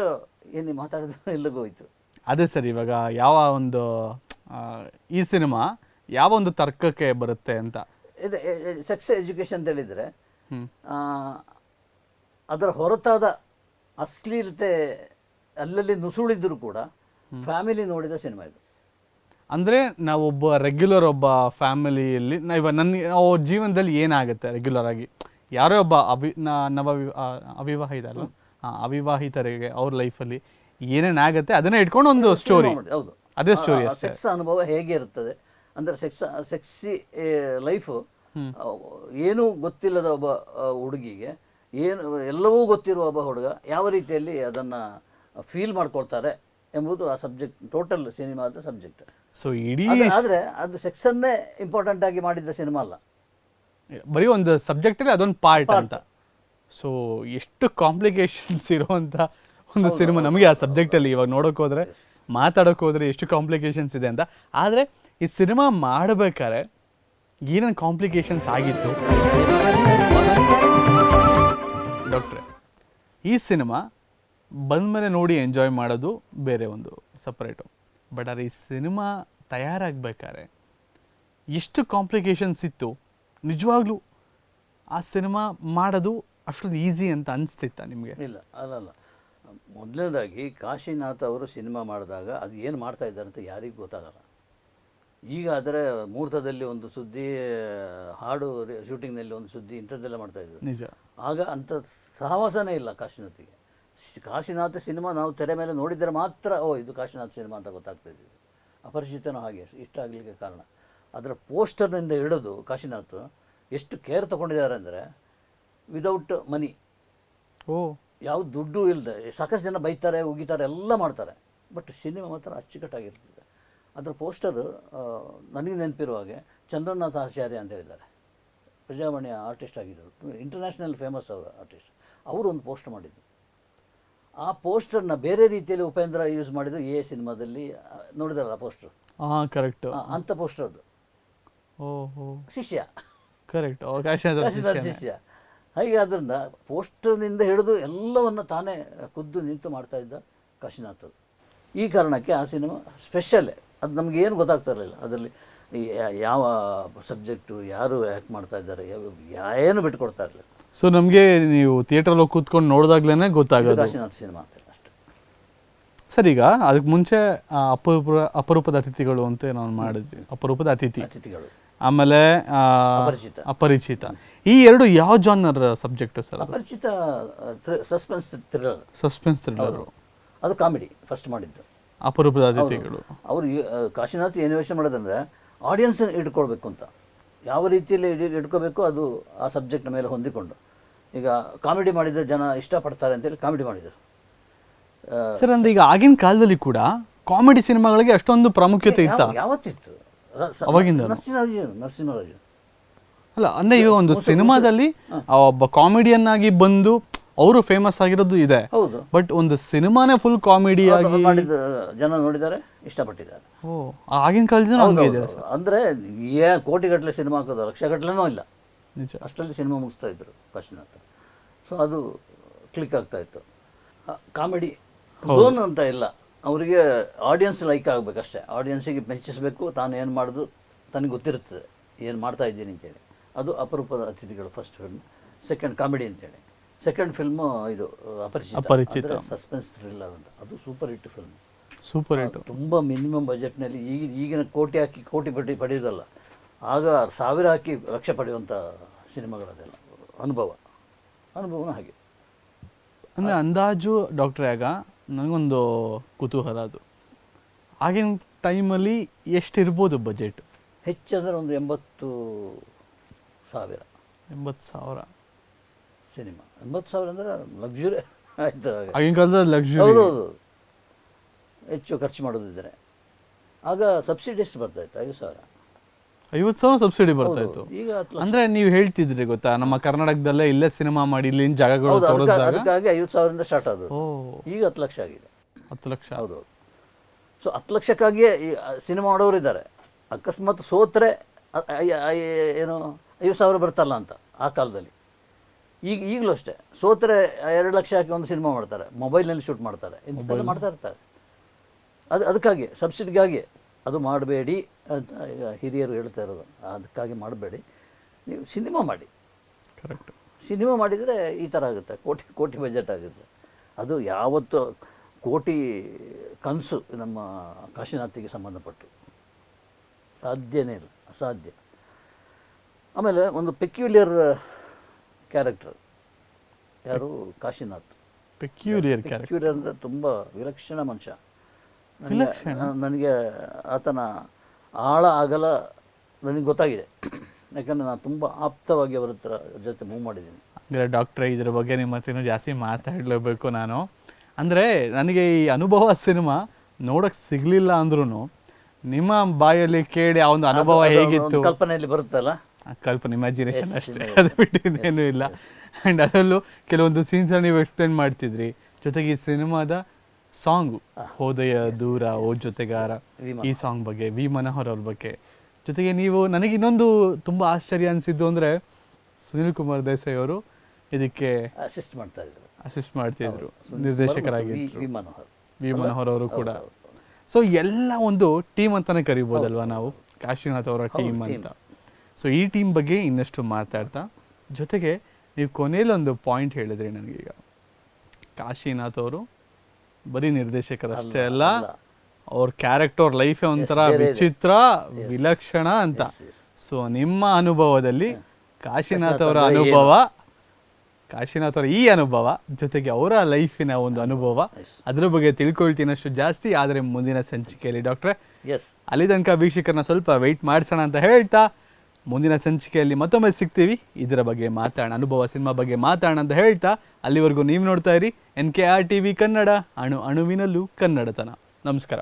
ಏನು ಮಾತಾಡಿದ್ರೆ <laughs> ಎಲ್ಲಿಗೂ ಹೋಯ್ತು? ಅದೇ ಸರ್ ಇವಾಗ ಯಾವ ಒಂದು ಈ ಸಿನಿಮಾ ಯಾವ ಒಂದು ತರ್ಕಕ್ಕೆ ಬರುತ್ತೆ ಅಂತ. ಇದು ಸೆಕ್ಸ್ ಎಜುಕೇಷನ್ ಅಂತ ಹೇಳಿದರೆ ಅದರ ಹೊರತಾದ ಅಶ್ಲೀಲತೆ ಅಲ್ಲಲ್ಲಿ ನುಸುಳಿದ್ರು ಕೂಡ ಫ್ಯಾಮಿಲಿ ನೋಡಿದ ಸಿನಿಮಾ ಇದು. ಅಂದರೆ ನಾವೊಬ್ಬ ರೆಗ್ಯುಲರ್ ಒಬ್ಬ ಫ್ಯಾಮಿಲಿಯಲ್ಲಿ ಇವಾಗ ನನ್ನ ಅವ್ರ ಜೀವನದಲ್ಲಿ ಏನಾಗುತ್ತೆ ರೆಗ್ಯುಲರ್ ಆಗಿ? ಯಾರೋ ಒಬ್ಬ ಅವಿ ನ- ನವ ಅವಿವಾಹಿತ ಅಲ್ಲ ಅವಿವಾಹಿತರಿಗೆ ಅವ್ರ ಲೈಫಲ್ಲಿ ಏನೇನಾಗುತ್ತೆ ಅದನ್ನೇ ಇಟ್ಕೊಂಡು ಒಂದು ಸ್ಟೋರಿ ಹೌದು. ಅದೇ ಸ್ಟೋರಿ. ಸೆಕ್ಸ್ ಅನುಭವ ಹೇಗೆ ಇರ್ತದೆ? ಅಂದರೆ ಸೆಕ್ಸ್ ಸೆಕ್ಸಿ ಲೈಫು ಏನೂ ಗೊತ್ತಿಲ್ಲದ ಒಬ್ಬ ಹುಡುಗಿಗೆ ಏನು ಎಲ್ಲವೂ ಗೊತ್ತಿರುವ ಒಬ್ಬ ಹುಡುಗ ಯಾವ ರೀತಿಯಲ್ಲಿ ಅದನ್ನು ಫೀಲ್ ಮಾಡ್ಕೊಳ್ತಾರೆ ಎಂಬುದು ಆ ಸಬ್ಜೆಕ್ಟ್ ಟೋಟಲ್ ಸಿನಿಮಾದ ಸಬ್ಜೆಕ್ಟ್ ಸೊ ಇಡೀ ಆದರೆ ಅದು ಸೆಕ್ಷನ್ನೇ ಇಂಪಾರ್ಟೆಂಟ್ ಆಗಿ ಮಾಡಿದ ಸಿನಿಮಾ ಅಲ್ಲ. ಬರೀ ಒಂದು ಸಬ್ಜೆಕ್ಟಲ್ಲಿ ಅದೊಂದು ಪಾರ್ಟ್ ಅಂತ. ಸೊ ಎಷ್ಟು ಕಾಂಪ್ಲಿಕೇಶನ್ಸ್ <laughs> ಇರುವಂಥ ಒಂದು ಸಿನಿಮಾ ನಮಗೆ ಆ ಸಬ್ಜೆಕ್ಟಲ್ಲಿ ಇವಾಗ ನೋಡೋಕೆ ಹೋದ್ರೆ ಮಾತಾಡೋಕೆ ಹೋದ್ರೆ ಎಷ್ಟು ಕಾಂಪ್ಲಿಕೇಶನ್ಸ್ ಇದೆ ಅಂತ. ಆದರೆ ಈ ಸಿನಿಮಾ ಮಾಡಬೇಕಾದ್ರೆ ಏನೇನು ಕಾಂಪ್ಲಿಕೇಶನ್ಸ್ ಆಗಿತ್ತು? ಈ ಸಿನಿಮಾ ಬಂದಮೇಲೆ ನೋಡಿ ಎಂಜಾಯ್ ಮಾಡೋದು ಬೇರೆ ಒಂದು ಸಪ್ರೇಟು. ಬಟ್ ಆದರೆ ಈ ಸಿನಿಮಾ ತಯಾರಾಗಬೇಕಾದ್ರೆ ಎಷ್ಟು ಕಾಂಪ್ಲಿಕೇಶನ್ಸ್ ಇತ್ತು, ನಿಜವಾಗ್ಲೂ ಆ ಸಿನಿಮಾ ಮಾಡೋದು ಅಷ್ಟೊಂದು ಈಸಿ ಅಂತ ಅನಿಸ್ತಿತ್ತ ನಿಮಗೆ? ಇಲ್ಲ, ಅಲ್ಲಲ್ಲ. ಮೊದಲನೇದಾಗಿ ಕಾಶಿನಾಥ್ ಅವರು ಸಿನಿಮಾ ಮಾಡಿದಾಗ ಅದು ಏನು ಮಾಡ್ತಾ ಇದ್ದಾರೆ ಅಂತ ಯಾರಿಗೂ ಗೊತ್ತಾಗಲ್ಲ. ಈಗ ಅದರ ಮುಹೂರ್ತದಲ್ಲಿ ಒಂದು ಸುದ್ದಿ ಹಾಡು ಶೂಟಿಂಗ್ನಲ್ಲಿ ಒಂದು ಸುದ್ದಿ ಇಂಥದ್ದೆಲ್ಲ ಮಾಡ್ತಾ ಇದ್ದರು. ನಿಜ. ಆಗ ಅಂಥ ಸಹವಾಸನೇ ಇಲ್ಲ ಕಾಶಿನಾಥಿಗೆ. ಕಾಶಿನಾಥ ಸಿನಿಮಾ ನಾವು ತೆರೆ ಮೇಲೆ ನೋಡಿದರೆ ಮಾತ್ರ ಓ ಇದು ಕಾಶಿನಾಥ ಸಿನಿಮಾ ಅಂತ ಗೊತ್ತಾಗ್ತಾ ಇದ್ದೀವಿ ಅಪರಿಚಿತನೂ ಹಾಗೆ ಇಷ್ಟ ಆಗಲಿಕ್ಕೆ ಕಾರಣ. ಅದರ ಪೋಸ್ಟರ್ನಿಂದ ಹಿಡಿದು ಕಾಶಿನಾಥ್ ಎಷ್ಟು ಕೇರ್ ತಗೊಂಡಿದ್ದಾರೆ ಅಂದರೆ ವಿದೌಟ್ ಮನಿ ಓ. ಯಾವ ದುಡ್ಡು ಇಲ್ಲದೆ ಸಾಕಷ್ಟು ಜನ ಬೈತಾರೆ ಉಗಿತಾರೆ ಎಲ್ಲ ಮಾಡ್ತಾರೆ. ಬಟ್ ಸಿನಿಮಾ ಮಾತ್ರ ಅಚ್ಚುಕಟ್ಟಾಗಿರ್ತದೆ. ಅದರ ಪೋಸ್ಟರ್ ನನಗೆ ನೆನಪಿರುವ ಹಾಗೆ ಚಂದ್ರನಾಥ ಆಚಾರ್ಯ ಅಂತ ಹೇಳಿದ್ದಾರೆ. ಪ್ರಜಾವಾಣಿಯ ಆರ್ಟಿಸ್ಟ್ ಆಗಿದ್ದರು. ಇಂಟರ್ನ್ಯಾಷನಲ್ ಫೇಮಸ್ ಅವರು ಆರ್ಟಿಸ್ಟ್. ಅವರು ಒಂದು ಪೋಸ್ಟ್ ಮಾಡಿದ್ದು ಆ ಪೋಸ್ಟರ್ನ ಬೇರೆ ರೀತಿಯಲ್ಲಿ ಉಪೇಂದ್ರ ಯೂಸ್ ಮಾಡಿದ್ರು ಎ ಸಿನಿಮಾದಲ್ಲಿ. ನೋಡಿದಾರಲ್ಲ ಪೋಸ್ಟರ್? ಹಾಂ ಕರೆಕ್ಟ್ ಅಂಥ ಪೋಸ್ಟರ್ ಅದು. ಶಿಷ್ಯ. ಕರೆಕ್ಟ್ ಶಿಷ್ಯ. ಹಾಗೆ ಅದರಿಂದ ಪೋಸ್ಟರ್ನಿಂದ ಹಿಡಿದು ಎಲ್ಲವನ್ನು ತಾನೇ ಖುದ್ದು ನಿಂತು ಮಾಡ್ತಾ ಇದ್ದ ಕಾಶಿನಾಥ್ ಈ ಕಾರಣಕ್ಕೆ ಆ ಸಿನಿಮಾ ಸ್ಪೆಷಲ್. ಅದು ನಮಗೆ ಏನು ಗೊತ್ತಾಗ್ತಾ ಇರಲಿಲ್ಲ. ಅದರಲ್ಲಿ ಯಾವ ಸಬ್ಜೆಕ್ಟು ಯಾರು ಆ್ಯಕ್ಟ್ ಮಾಡ್ತಾ ಇದ್ದಾರೆ ಏನು ಏನು ಬಿಟ್ಕೊಡ್ತಾ ಇರಲಿಲ್ಲ. ಸೊ ನಮಗೆ ನೀವು ಥಿಯೇಟ್ರಲ್ಲಿ ಹೋಗಿ ಕೂತ್ಕೊಂಡು ನೋಡಿದಾಗ್ಲೇ ಗೊತ್ತಾಗೋದು. ಕಾಶಿನಾಥ್ ಸಿನಿಮಾ ಅಂತ ಅಷ್ಟೇ. ಸರ್ ಈಗ ಅದಕ್ಕೆ ಮುಂಚೆ ಅಪರೂಪ ಅಪರೂಪದ ಅತಿಥಿಗಳು ಅಂತ ನಾನು ಮಾಡಿದ್ವಿ ಅಪರೂಪದ ಅತಿಥಿ. ಅತಿಥಿಗಳು. ಆಮೇಲೆ ಅಪರಿಚಿತ. ಅಪರಿಚಿತ. ಈ ಎರಡು ಯಾವ genre subject sir Aparichita suspense thriller suspense thriller ಅದು ಕಾಮಿಡಿ ಫಸ್ಟ್ ಮಾಡಿದ್ದು. ಅಪರೂಪದ ಅತಿಥಿಗಳು ಅವರು ಕಾಶಿನಾಥ್ ಏನು ಯೋಚನೆ ಮಾಡೋದಂದ್ರೆ ಆಡಿಯನ್ಸ್ ಇಟ್ಕೊಳ್ಬೇಕು ಅಂತ. ಯಾವ ರೀತಿಯಲ್ಲಿ ಇಟ್ಕೋಬೇಕು ಅದು ಆ ಸಬ್ಜೆಕ್ಟ್ ಮೇಲೆ ಹೊಂದಿಕೊಂಡು. ಈಗ ಕಾಮಿಡಿ ಮಾಡಿದ ಜನ ಇಷ್ಟಪಡ್ತಾರೆ ಅಂತೇಳಿ ಕಾಮಿಡಿ ಮಾಡಿದರು. ಸರ್ ಅಂದ್ರೆ ಈಗ ಆಗಿನ ಕಾಲದಲ್ಲಿ ಕೂಡ ಕಾಮಿಡಿ ಸಿನಿಮಾಗಳಿಗೆ ಅಷ್ಟೊಂದು ಪ್ರಾಮುಖ್ಯತೆ ಇತ್ತು? ಯಾವತ್ತಿತ್ತು? ಅವಾಗಿಂದ ನರಸಿಂಹರಾಜು ಅಲ್ಲ ಅಂದ್ರೆ ಈಗ ಒಂದು ಸಿನಿಮಾದಲ್ಲಿ ಒಬ್ಬ ಕಾಮಿಡಿಯನ್ ಆಗಿ ಬಂದು ಅವರು ಫೇಮಸ್ ಆಗಿರೋದು ಇದೆ. ಹೌದು. ಬಟ್ ಒಂದು ಸಿನಿಮಾನೇ ಫುಲ್ ಕಾಮಿಡಿ ಆಗಿ ಮಾಡಿದ ಜನ ನೋಡಿದ್ದಾರೆ ಇಷ್ಟಪಟ್ಟಿದ್ದಾರೆ. ಓ ಆಗಿನ ಕಾಲದಿಂದ ಹಂಗೆ ಇದೆ. ಅಂದ್ರೆ ಏ ಕೋಟಿಗಟ್ಟಲೆ ಸಿನಿಮಾ ಹಾಕೋದು ಲಕ್ಷಗಟ್ಟಲೆನೂ ಇಲ್ಲ. ನಿಜ. ಅಷ್ಟರಲ್ಲಿ ಸಿನಿಮಾ ಮುಗಿಸ್ತಾ ಇದ್ರು ಕಾಶಿನಾಥ್ ಸೊ ಅದು ಕ್ಲಿಕ್ ಆಗ್ತಾ ಇತ್ತು. ಕಾಮಿಡಿ ಝೋನ್ ಅಂತ ಇಲ್ಲ. ಅವರಿಗೆ ಆಡಿಯನ್ಸ್ ಲೈಕ್ ಆಗಬೇಕಷ್ಟೇ ಆಡಿಯನ್ಸಿಗೆ ಮೆಚ್ಚಿಸಬೇಕು ತಾನು ಏನು ಮಾಡೋದು ತನಗೆ ಗೊತ್ತಿರುತ್ತದೆ. ಏನು ಮಾಡ್ತಾ ಇದ್ದೀನಿ ಅಂತೇಳಿ. ಅದು Aparoopada Athithigalu first film second comedy ಅಂತೇಳಿ. ಸೆಕೆಂಡ್ ಫಿಲ್ಮು ಇದು ಅಪರಿಚಿತ. ಅಪರಿಚಿತ. ಸಸ್ಪೆನ್ಸ್ ಥ್ರಿಲ್ಲರ್ ಅಂತ. ಅದು super hit film super hit ತುಂಬ ಮಿನಿಮಮ್ ಬಜೆಟ್ನಲ್ಲಿ ಈಗ ಈಗಿನ ಕೋಟಿ ಹಾಕಿ ಕೋಟಿ ಬಡ್ಡಿ ಪಡೆಯೋದಲ್ಲ. ಆಗ ಸಾವಿರ ಹಾಕಿ ಲಕ್ಷ ಪಡೆಯುವಂಥ ಸಿನಿಮಾಗಳದೆಲ್ಲ. ಅನುಭವ. ಅನುಭವನೂ ಹಾಗೆ. ಅಂದರೆ ಅಂದಾಜು ಡಾಕ್ಟರ್ ಆಗ ನನಗೊಂದು ಕುತೂಹಲ ಅದು. ಆಗಿನ ಟೈಮಲ್ಲಿ ಎಷ್ಟಿರ್ಬೋದು ಬಜೆಟ್ ಹೆಚ್ಚಂದ್ರೆ ಒಂದು ಎಂಬತ್ತು ಸಾವಿರ. ಎಂಬತ್ತು ಸಾವಿರ. ಸಿನಿಮಾ. ಎಂಬತ್ತು ಸಾವಿರ ಅಂದರೆ ಲಕ್ಸುರಿ ಆಯಿತು ಆಗ. ಆಗಿನ ಕಾಲದಲ್ಲಿ ಲಕ್ಸುರಿ ಹೌದೌದು. ಹೆಚ್ಚು ಖರ್ಚು ಮಾಡೋದಿದ್ದರೆ ಆಗ ಸಬ್ಸಿಡಿ ಎಷ್ಟು ಬರ್ತಾ ಇತ್ತು? ಐದು ಸಾವಿರ. ಐವತ್ತು ಸಾವಿರ ಸಬ್ಸಿಡಿ ಬರ್ತಾ ಇತ್ತು. ಈಗ ಹತ್ತು ಲಕ್ಷ. ಅಂದ್ರೆ ನೀವು ಹೇಳ್ತಿದ್ರಿ ಗೊತ್ತಾ ನಮ್ಮ ಕರ್ನಾಟಕದಲ್ಲೇ ಇಲ್ಲೇ ಸಿನಿಮಾ ಮಾಡಿ ಇಲ್ಲಿ ಜಾಗಗಳು ಹೌದು ಅದಕ್ಕೆ- ತೋರಿಸಿದಾಗ? ಅದಕ್ಕಾಗಿ ಐವತ್ತು ಸಾವಿರದಿಂದ ಸ್ಟಾರ್ಟ್ ಆದದ್ದು. ಓ. ಈಗ ಹತ್ತು ಲಕ್ಷ ಆಗಿದೆ. ಹತ್ತು ಲಕ್ಷ. ಹೌದು ಸೊ ಹತ್ತು ಲಕ್ಷಕ್ಕಾಗಿಯೇ ಈ ಸಿನಿಮಾ ಮಾಡೋರು ಇದ್ದಾರೆ. ಅಕಸ್ಮಾತ್ ಸೋತ್ರೆ ಅ- ಐ- ಐ- ಏನು ಐವತ್ತು ಸಾವಿರ ಬರ್ತಲ್ಲ ಅಂತ ಆ ಕಾಲದಲ್ಲಿ. ಈಗ ಈಗಲೂ ಅಷ್ಟೇ. ಸೋತರೆ ಎರಡು ಲಕ್ಷ ಹಾಕಿ ಒಂದು ಸಿನಿಮಾ ಮಾಡ್ತಾರೆ. ಮೊಬೈಲ್ನಲ್ಲಿ ಶೂಟ್ ಮಾಡ್ತಾರೆ. ಇಂಥದ್ದೆಲ್ಲ ಮಾಡ್ತಾ ಇರ್ತಾರೆ. ಅದು ಅದಕ್ಕಾಗಿ ಸಬ್ಸಿಡಿಗಾಗಿ ಅದು ಮಾಡಬೇಡಿ ಅಂತ ಈಗ ಹಿರಿಯರು ಹೇಳ್ತಾ ಇರೋದು. ಅದಕ್ಕಾಗಿ ಮಾಡಬೇಡಿ. ನೀವು ಸಿನಿಮಾ ಮಾಡಿ. ಕರೆಕ್ಟ್ ಸಿನಿಮಾ ಮಾಡಿದರೆ ಈ ಥರ ಆಗುತ್ತೆ. ಕೋಟಿ ಕೋಟಿ ಬಜೆಟ್ ಆಗುತ್ತೆ. ಅದು ಯಾವತ್ತು ಕೋಟಿ ಕನಸು ನಮ್ಮ ಕಾಶಿನಾಥಿಗೆ ಸಂಬಂಧಪಟ್ಟು. ಸಾಧ್ಯನೇ ಇಲ್ಲ. ಅಸಾಧ್ಯ. ಆಮೇಲೆ ಒಂದು ಪೆಕ್ಯುಲಿಯರ್ ಕ್ಯಾರೆಕ್ಟರ್ ಯಾರು? ಕಾಶಿನಾಥ್. ಪೆಕ್ಯೂರಿಯರ್ ಪೆಕ್ಯೂರಿಯರ್ ಅಂದರೆ ತುಂಬ ವಿಲಕ್ಷಣ ಮನುಷ್ಯ. ನನಗೆ- ಆತನ ಆಳ ಆಗಲ ನನಗೆ ಗೊತ್ತಾಗಿದೆ. ಯಾಕಂದರೆ ನಾನು ತುಂಬ ಆಪ್ತವಾಗಿ ಅವರ ಹತ್ರ ಜೊತೆ ಮೂವ್ ಮಾಡಿದ್ದೀನಿ. ಅಂದರೆ ಡಾಕ್ಟ್ರೆ ಇದ್ರ ಬಗ್ಗೆ ನಿಮ್ಮ ಹತ್ರ ಜಾಸ್ತಿ ಮಾತಾಡಲೇಬೇಕು ನಾನು. ಅಂದರೆ ನನಗೆ ಈ ಅನುಭವ ಸಿನಿಮಾ ನೋಡಕ್ಕೆ ಸಿಗಲಿಲ್ಲ ಅಂದ್ರೂ ನಿಮ್ಮ ಬಾಯಲ್ಲಿ ಕೇಳಿ ಆ ಒಂದು ಅನುಭವ ಹೇಗಿತ್ತು? ಕಲ್ಪನೆಯಲ್ಲಿ ಬರುತ್ತಲ್ಲ? ಕಲ್ಪನೆ ಇಮ್ಯಾಜಿನೇಷನ್ ಅಷ್ಟೇ. ಅದು ಬಿಟ್ಟು ಇನ್ನೇನು ಇಲ್ಲ. ಆ್ಯಂಡ್ ಅದರಲ್ಲೂ ಕೆಲವೊಂದು ಸೀನ್ಸ್ ನೀವು ಎಕ್ಸ್ಪ್ಲೇನ್ ಮಾಡ್ತಿದ್ರಿ. ಜೊತೆಗೆ ಈ ಸಿನಿಮಾದ ಸಾಂಗು ಹೋದಯ ದೂರ ಓ ಜೊತೆಗಾರ. ಈ ಸಾಂಗ್ ಬಗ್ಗೆ ವಿ ಮನೋಹರ್ ಅವ್ರ ಬಗ್ಗೆ. ಜೊತೆಗೆ ನೀವು ನನಗೆ ಇನ್ನೊಂದು ತುಂಬ ಆಶ್ಚರ್ಯ ಅನಿಸಿದ್ದು ಅಂದರೆ ಸುನಿಲ್ ಕುಮಾರ್ ದೇಸಾಯಿ ಅವರು ಇದಕ್ಕೆ ಅಸಿಸ್ಟ್ ಮಾಡ್ತಾ ಇದ್ರು. ಅಸಿಸ್ಟ್ ಮಾಡ್ತಿದ್ರು. ನಿರ್ದೇಶಕರಾಗಿ ವಿ ಮನೋಹರ್. ವಿ ಮನೋಹರ್ ಅವರು ಕೂಡ. ಸೊ ಎಲ್ಲ ಒಂದು ಟೀಮ್ ಅಂತಾನೆ ಕರಿಬೋದಲ್ವಾ ನಾವು? ಕಾಶಿನಾಥ್ ಅವರ ಟೀಮ್ ಅಂತ. ಸೊ ಈ ಟೀಮ್ ಬಗ್ಗೆ ಇನ್ನಷ್ಟು ಮಾತಾಡ್ತಾ ಜೊತೆಗೆ ನೀವು ಕೊನೆಯಲ್ಲಿ ಒಂದು ಪಾಯಿಂಟ್ ಹೇಳಿದ್ರಿ ನನಗೀಗ. ಕಾಶಿನಾಥ್ ಅವರು ಬರೀ ನಿರ್ದೇಶಕರಷ್ಟೇ ಅಲ್ಲ. ಅವ್ರ ಕ್ಯಾರೆಕ್ಟರ್ ಲೈಫೇ ಒಂಥರ ವಿಚಿತ್ರ ವಿಲಕ್ಷಣ ಅಂತ. ಸೊ ನಿಮ್ಮ ಅನುಭವದಲ್ಲಿ ಕಾಶಿನಾಥ್ ಅವರ ಅನುಭವ ಕಾಶಿನಾಥ್ ಅವರ ಈ ಅನುಭವ ಜೊತೆಗೆ ಅವರ ಲೈಫಿನ ಒಂದು ಅನುಭವ ಅದ್ರ ಬಗ್ಗೆ ತಿಳ್ಕೊಳ್ತೀನಷ್ಟು ಜಾಸ್ತಿ ಆದರೆ ಮುಂದಿನ ಸಂಚಿಕೆಯಲ್ಲಿ ಡಾಕ್ಟ್ರೆ ಅಲ್ಲಿ ತನಕ ವೀಕ್ಷಕರನ್ನ ಸ್ವಲ್ಪ ವೆಯ್ಟ್ ಮಾಡಿಸೋಣ ಅಂತ ಹೇಳ್ತಾ ಮುಂದಿನ ಸಂಚಿಕೆಯಲ್ಲಿ ಮತ್ತೊಮ್ಮೆ ಸಿಗ್ತೀವಿ. ಇದರ ಬಗ್ಗೆ ಮಾತಾಡೋಣ, ಅನುಭವ ಸಿನಿಮಾ ಬಗ್ಗೆ ಮಾತಾಡೋಣ ಅಂತ ಹೇಳ್ತಾ ಅಲ್ಲಿವರೆಗೂ ನೀವು ನೋಡ್ತಾ ಇರಿ N K R T V Kannada, ಅಣು ಅಣುವಿನಲ್ಲೂ ಕನ್ನಡತನ. ನಮಸ್ಕಾರ.